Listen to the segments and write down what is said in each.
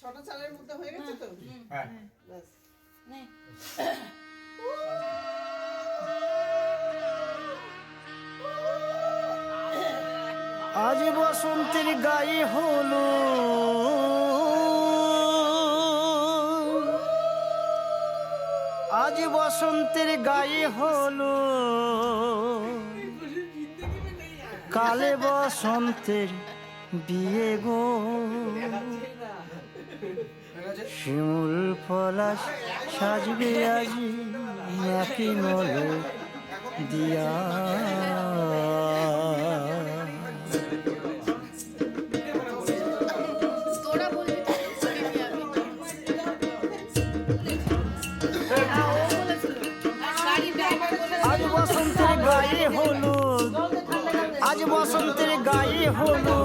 ছটা চালের মধ্যে হয়ে গেছে তো? হ্যাঁ। ব্যাস। নে। আজ বসন্তের গায়ে হলো আজ বসন্তের গায়ে হলো কালে বসন্তের বিয়ে গো। শিমুল পলাশ সাজবে আজি নাকি নল দিয়া বসন্তের গায়ে হলো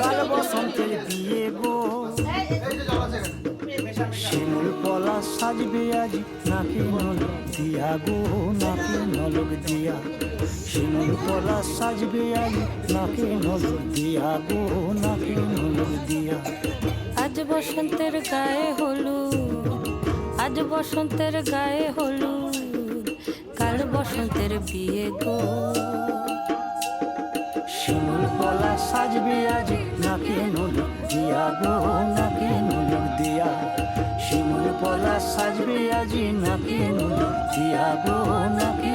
কাল বসন্তের বিয়ে গো শিমুল পলা সাজবে আজ, নাকি নলক দিয়া গো, নাকি নলক দিয়া। শিমুল পলা সাজবে আজ, নাকি নলক দিয়া গো, নাকি নলক দিয়া। আজ বসন্তের গায়ে হলুদ, আজ বসন্তের গায়ে হলুদ, কাল বসন্তের বিয়ে গো। সাজবে আজ। নাকি নুলুক দিয়া গো, নাকি নুলুক দিয়া। শিমুল পলা সাজবে আজি। নাকি নুলুক দিয়া গো, নাকি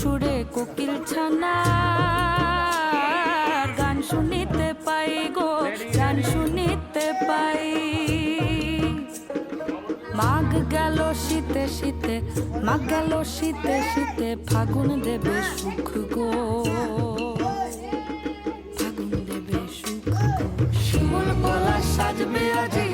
সুরে কোকিল ছানা গান শুনিতে পাই গো, গান শুনিতে পাই। মাঘ গেল শীতে শীতে, মাঘ গেল শীতে শীতে, ফাগুন দেবে সুখ গো। ফাগুন দেবে সুখ গো। শিমুল পলা সাজবে আজি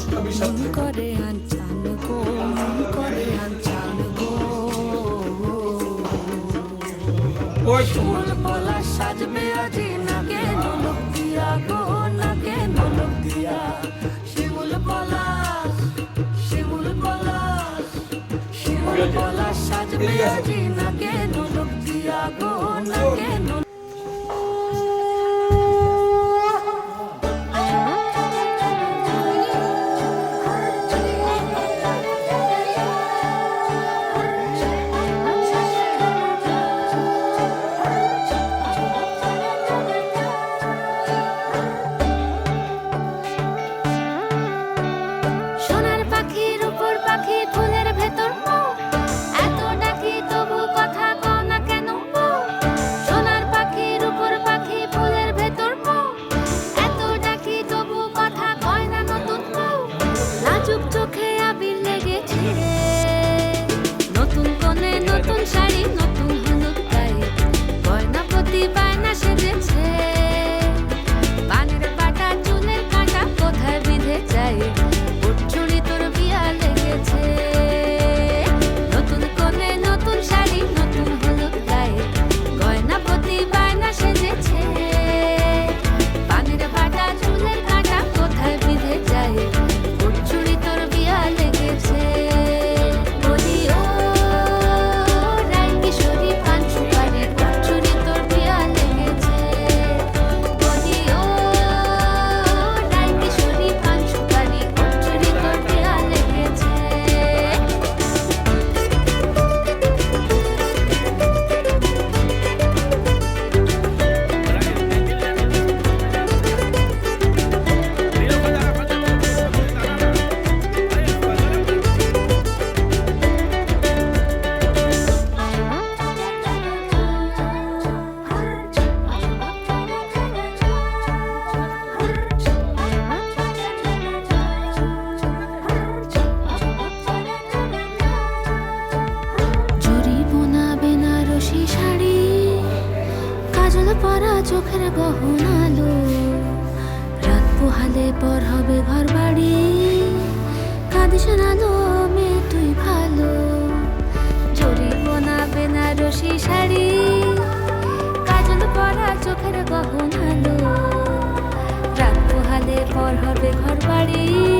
বৈষ্ণবী সাথে করে আনছান গো করে আনছান গো। ওই ফুল বলা সাজবে আজি না কেন লোক দিয়া গো না কেন লোক দিয়া। শিমুল বলা শিমুল বলা শিমুল বলা সাজবে আজি না কেন লোক দিয়া গো না কেন চোখে আবির লেগেছে নতুন কনে নতুন শাড়ি নতুন হলুদ গায়ে গয়না প্রতি বায়না সেজেছে। ঘর বাড়ি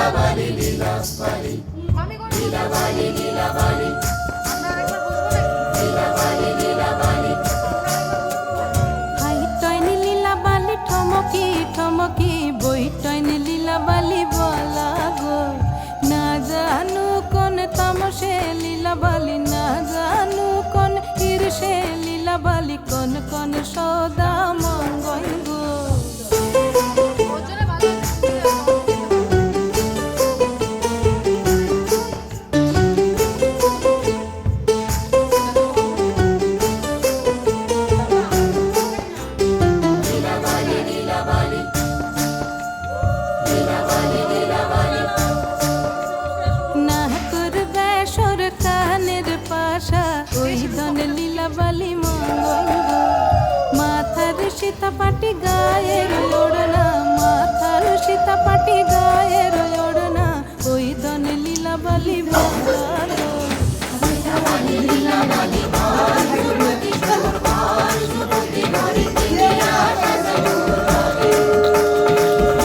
Balila, Balila, Balila. নীলাবালি মঙ্গল মাথার সীতাপাটি গায়ের ওড়না মাথার সীতাপাটি গায়ের ওড়না।